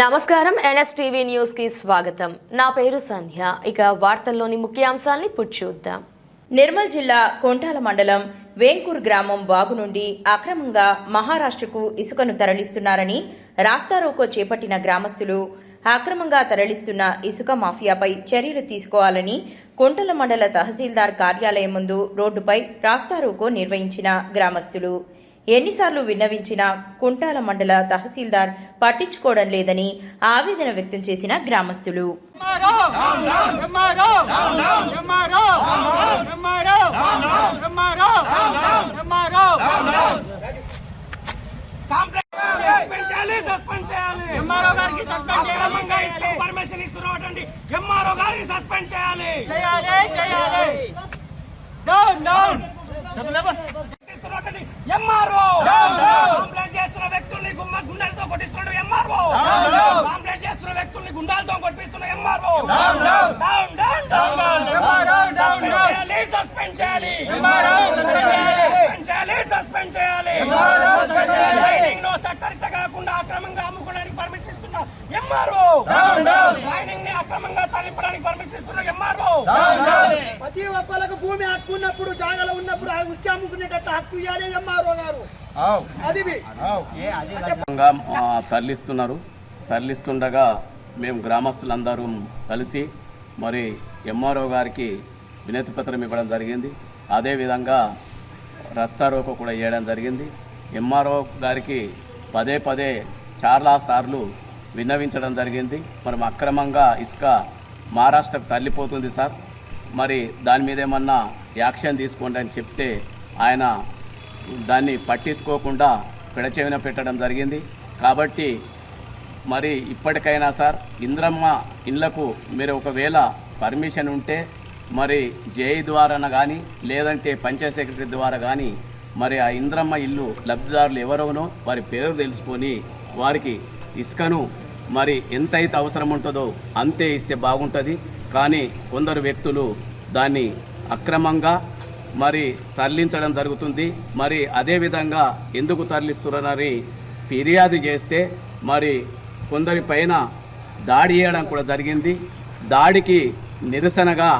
నమస్కారం. ఎన్ఎస్టీవీ న్యూస్కి స్వాగతం. నా పేరు సంధ్య. ఇక వార్తల్లోని ముఖ్యాంశాల్ని చూద్దాం. నిర్మల్ జిల్లా కొంటాల మండలం వేంకూర్ గ్రామం వాగు నుండి అక్రమంగా మహారాష్ట్రకు ఇసుకను తరలిస్తున్నారని రాస్తారోకో చేపట్టిన గ్రామస్తులు అక్రమంగా తరలిస్తున్న ఇసుక మాఫియాపై చర్యలు తీసుకోవాలని కొంటల మండల తహసీల్దార్ కార్యాలయం ముందు రోడ్డుపై రాస్తారోకో నిర్వహించిన గ్రామస్తులు. ఎన్నిసార్లు విన్నవించినా కుంటాల మండల తహసీల్దార్ పట్టించుకోవడం లేదని ఆవేదన వ్యక్తం చేసిన గ్రామస్తులు పర్మిషన్ ఇస్తున్నటువంటి ఎంఆర్ఓ సస్పెండ్ చేయాలి చేయాలి చేయాలి డౌన్ డౌన్ ఎంఆర్ఓ కంప్లైంట్ చేస్తున్న వ్యక్తుల్ని గుండెలతో కొట్టిస్తున్నాడు ఎంఆర్ఓ కంప్లైంట్ చేస్తున్న వ్యక్తుల్ని గుండాలతో కొట్టిస్తున్న ఎంఆర్ఓ సస్పెండ్ చేయాలి సస్పెండ్ చేయాలి. చట్టరిత కాకుండా అక్రమంగా అమ్ముకోవడానికి పర్మిషన్ ఇస్తున్న ఎంఆర్ఓ మైనింగ్ని అక్రమంగా తరలింపడానికి పర్మిషన్ ఇస్తున్న ఎంఆర్ఓ ప్రతి ఒక్కరికి భూమి హక్కు ఉన్నప్పుడు జాగాలో ఉన్నప్పుడు ఆ ఉసుక అమ్ముకునేటట్టు హక్కు ఇవ్వాలి ఎంఆర్ఓ గారు అది తరలిస్తున్నారు. తరలిస్తుండగా మేము గ్రామస్తులందరూ కలిసి మరి ఎంఆర్ఓ గారికి వినతి పత్రం ఇవ్వడం జరిగింది. అదేవిధంగా రస్తా రోకో కూడా చేయడం జరిగింది. ఎంఆర్ఓ గారికి పదే పదే చాలా సార్లు విన్నవించడం జరిగింది. మరి అక్రమంగా ఇసుక మహారాష్ట్రకు తరలిపోతుంది సార్. మరి దాని మీద ఏమన్నా యాక్షన్ తీసుకోండి అని చెప్తే ఆయన దాన్ని పట్టించుకోకుండా పెడచెవిన పెట్టడం జరిగింది. కాబట్టి మరి ఇప్పటికైనా సార్ ఇంద్రమ్మ ఇళ్ళకు మీరు ఒకవేళ పర్మిషన్ ఉంటే మరి జేఈ ద్వారా కానీ లేదంటే పంచాయత్ సెక్రటరీ ద్వారా కానీ మరి ఆ ఇంద్రమ్మ ఇల్లు లబ్ధిదారులు ఎవరోనో వారి పేరు తెలుసుకొని వారికి ఇసుకను మరి ఎంతైతే అవసరం ఉంటుందో అంతే ఇస్తే బాగుంటుంది. కానీ కొందరు వ్యక్తులు దాన్ని అక్రమంగా మరి తరలించడం జరుగుతుంది. మరి అదేవిధంగా ఎందుకు తరలిస్తున్నారని ఫిర్యాదు చేస్తే మరి కొందరి పైన దాడి చేయడం కూడా జరిగింది. దాడికి నిరసనగా